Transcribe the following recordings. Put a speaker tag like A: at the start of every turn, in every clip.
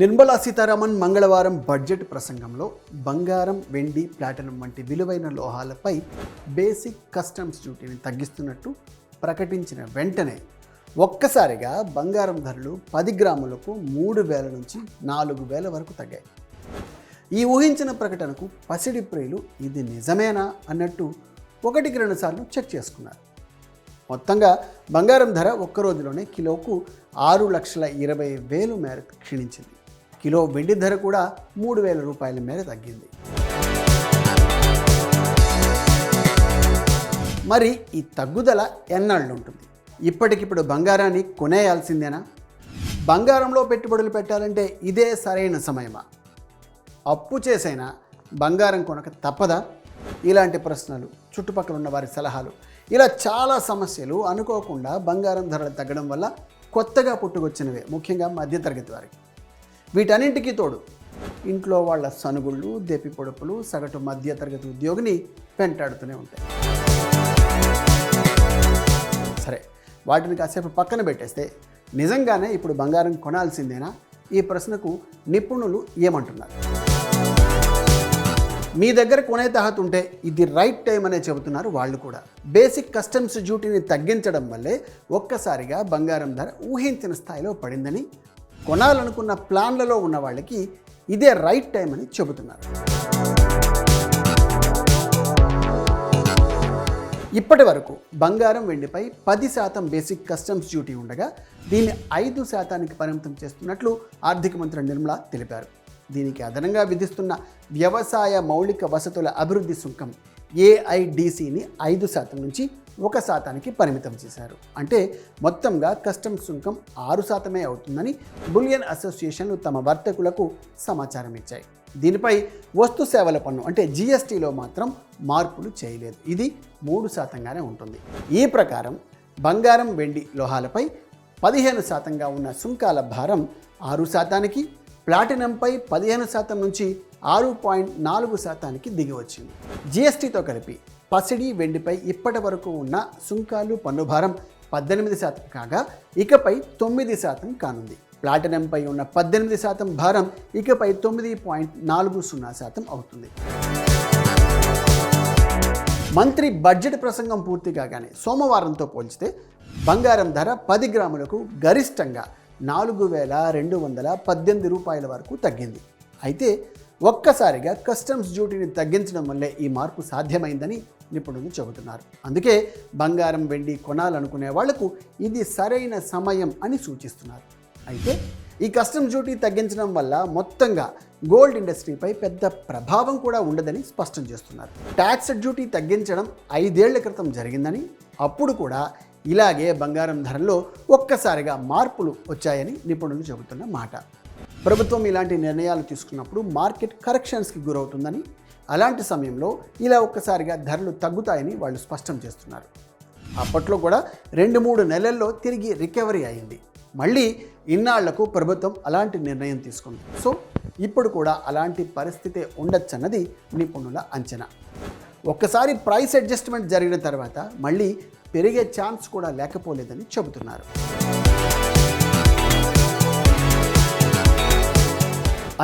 A: నిర్మలా సీతారామన్ మంగళవారం బడ్జెట్ ప్రసంగంలో బంగారం వెండి ప్లాటినం వంటి విలువైన లోహాలపై బేసిక్ కస్టమ్స్ డ్యూటీని తగ్గిస్తున్నట్టు ప్రకటించిన వెంటనే ఒక్కసారిగా బంగారం ధరలు పది గ్రాములకు మూడు వేల నుంచి నాలుగు వేల వరకు తగ్గాయి. ఈ ఊహించిన ప్రకటనకు పసిడి ప్రియులు ఇది నిజమేనా అన్నట్టు ఒకటికి రెండు సార్లు చెక్ చేసుకున్నారు. మొత్తంగా బంగారం ధర ఒక్క రోజులోనే కిలోకు ఆరు లక్షల ఇరవై వేలు మేరకు క్షీణించింది. కిలో వెండి ధర కూడా మూడు వేల రూపాయల మేర తగ్గింది. మరి ఈ తగ్గుదల ఎన్నాళ్ళు ఉంటుంది? ఇప్పటికిప్పుడు బంగారాన్ని కొనేయాల్సిందేనా? బంగారంలో పెట్టుబడులు పెట్టాలంటే ఇదే సరైన సమయమా? అప్పు చేసైనా బంగారం కొనక తప్పదా? ఇలాంటి ప్రశ్నలు చుట్టుపక్కల ఉన్న వారి సలహాలు ఇలా చాలా సమస్యలు అనుకోకుండా బంగారం ధరలు తగ్గడం వల్ల కొత్తగా పుట్టుకొచ్చినవే ముఖ్యంగా మధ్యతరగతి వారికి. వీటన్నింటికీ తోడు ఇంట్లో వాళ్ళ సనుగుళ్ళు దెప్పి పొడుపులు సగటు మధ్యతరగతి ఉద్యోగిని వెంటాడుతూనే ఉంటాయి. సరే వాటిని కాసేపు పక్కన పెట్టేస్తే నిజంగానే ఇప్పుడు బంగారం కొనాల్సిందేనా? ఈ ప్రశ్నకు నిపుణులు ఏమంటున్నారు? మీ దగ్గర కొనే తహత ఉంటే ఇది రైట్ టైం అనే చెబుతున్నారు వాళ్ళు కూడా. బేసిక్ కస్టమ్స్ డ్యూటీని తగ్గించడం వల్లే ఒక్కసారిగా బంగారం ధర ఊహించిన స్థాయిలో పడిందని కొనాలనుకున్న ప్లాన్లలో ఉన్న వాళ్ళకి ఇదే రైట్ టైం అని చెబుతున్నారు. ఇప్పటి వరకు బంగారం వెండిపై పది శాతం బేసిక్ కస్టమ్స్ డ్యూటీ ఉండగా దీన్ని ఐదు శాతానికి పరిమితం చేస్తున్నట్లు ఆర్థిక మంత్రి నిర్మలా తెలిపారు. దీనికి అదనంగా విధిస్తున్న వ్యవసాయ మౌలిక వసతుల అభివృద్ధి సుంకం ఏఐడిసిని ఐదు శాతం నుంచి ఒక శాతానికి పరిమితం చేశారు. అంటే మొత్తంగా కస్టమ్స్ సుంకం ఆరు శాతమే అవుతుందని బులియన్ అసోసియేషన్లు తమ వర్తకులకు సమాచారం ఇచ్చాయి. దీనిపై వస్తు సేవల పన్ను అంటే జిఎస్టీలో మాత్రం మార్పులు చేయలేదు. ఇది మూడు శాతంగానే ఉంటుంది. ఈ ప్రకారం బంగారం వెండి లోహాలపై పదిహేను శాతంగా ఉన్న సుంకాల భారం ఆరు శాతానికి ప్లాటినంపై పదిహేను శాతం నుంచి ఆరు పాయింట్ నాలుగు శాతానికి దిగివచ్చింది జిఎస్టీతో కలిపి పసిడి వెండిపై ఇప్పటి వరకు ఉన్న సుంకాలు పన్నుభారం పద్దెనిమిది శాతం కాగా ఇకపై తొమ్మిది శాతం కానుంది. ప్లాటినంపై ఉన్న పద్దెనిమిది శాతం భారం ఇకపై తొమ్మిది పాయింట్ నాలుగు సున్నా శాతం అవుతుంది. మంత్రి బడ్జెట్ ప్రసంగం పూర్తి కాగానే సోమవారంతో పోల్చితే బంగారం ధర పది గ్రాములకు గరిష్టంగా నాలుగు వేల రెండు వందల పద్దెనిమిది రూపాయల వరకు తగ్గింది. అయితే ఒక్కసారిగా కస్టమ్స్ డ్యూటీని తగ్గించడం వల్లే ఈ మార్పు సాధ్యమైందని నిపుణులు చెబుతున్నారు. అందుకే బంగారం వెండి కొనాలనుకునే వాళ్ళకు ఇది సరైన సమయం అని సూచిస్తున్నారు. అయితే ఈ కస్టమ్స్ డ్యూటీ తగ్గించడం వల్ల మొత్తంగా గోల్డ్ ఇండస్ట్రీపై పెద్ద ప్రభావం కూడా ఉండదని స్పష్టం చేస్తున్నారు. ట్యాక్స్ డ్యూటీ తగ్గించడం ఐదేళ్ళ క్రితం జరిగిందని అప్పుడు కూడా ఇలాగే బంగారం ధరల్లో ఒక్కసారిగా మార్పులు వచ్చాయని నిపుణులు చెబుతున్న మాట. ప్రభుత్వం ఇలాంటి నిర్ణయాలు తీసుకున్నప్పుడు మార్కెట్ కరెక్షన్స్కి గురవుతుందని అలాంటి సమయంలో ఇలా ఒక్కసారిగా ధరలు తగ్గుతాయని వాళ్ళు స్పష్టం చేస్తున్నారు. అప్పట్లో కూడా రెండు మూడు నెలల్లో తిరిగి రికవరీ అయింది. మళ్ళీ ఇన్నాళ్ళకు ప్రభుత్వం అలాంటి నిర్ణయం తీసుకుంది. సో ఇప్పుడు కూడా అలాంటి పరిస్థితి ఉండొచ్చన్నది నిపుణుల అంచనా. ఒక్కసారి ప్రైస్ అడ్జస్ట్మెంట్ జరిగిన తర్వాత మళ్ళీ పెరిగే ఛాన్స్ కూడా లేకపోలేదని చెబుతున్నారు.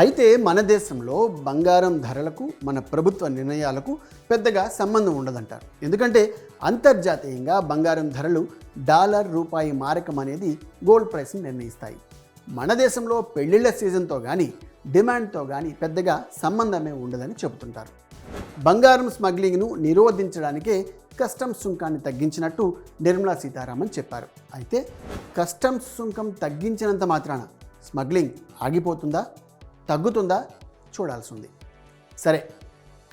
A: అయితే మన దేశంలో బంగారం ధరలకు మన ప్రభుత్వ నిర్ణయాలకు పెద్దగా సంబంధం ఉండదంటారు. ఎందుకంటే అంతర్జాతీయంగా బంగారం ధరలు డాలర్ రూపాయి మారకం అనేది గోల్డ్ ప్రైస్ని నిర్ణయిస్తాయి. మన దేశంలో పెళ్ళిళ్ళ సీజన్తో కానీ డిమాండ్తో కానీ పెద్దగా సంబంధమే ఉండదని చెబుతుంటారు. బంగారం స్మగ్లింగ్ను నిరోధించడానికే కస్టమ్స్ సుంకాన్ని తగ్గించినట్టు నిర్మలా సీతారామన్ చెప్పారు. అయితే కస్టమ్స్ సుంకం తగ్గించినంత మాత్రాన స్మగ్లింగ్ ఆగిపోతుందా? తగ్గుతుందా? చూడాల్సి ఉంది సరే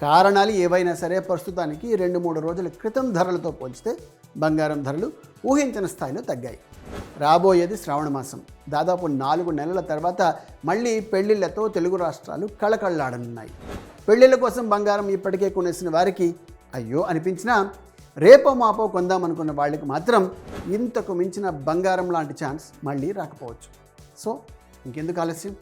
A: కారణాలు ఏవైనా సరే ప్రస్తుతానికి రెండు మూడు రోజుల క్రితం ధరలతో పోల్చితే బంగారం ధరలు ఊహించిన స్థాయిలో తగ్గాయి. రాబోయేది శ్రావణ మాసం. దాదాపు నాలుగు నెలల తర్వాత మళ్ళీ పెళ్ళిళ్ళతో తెలుగు రాష్ట్రాలు కళకళలాడనున్నాయి. పెళ్ళిళ్ళ కోసం బంగారం ఇప్పటికే కొనేసిన వారికి అయ్యో అనిపించినా రేపో మాపో కొందామనుకున్న వాళ్ళకి మాత్రం ఇంతకు మించిన బంగారం లాంటి ఛాన్స్ మళ్ళీ రాకపోవచ్చు. సో ఇంకెందుకు ఆలస్యం?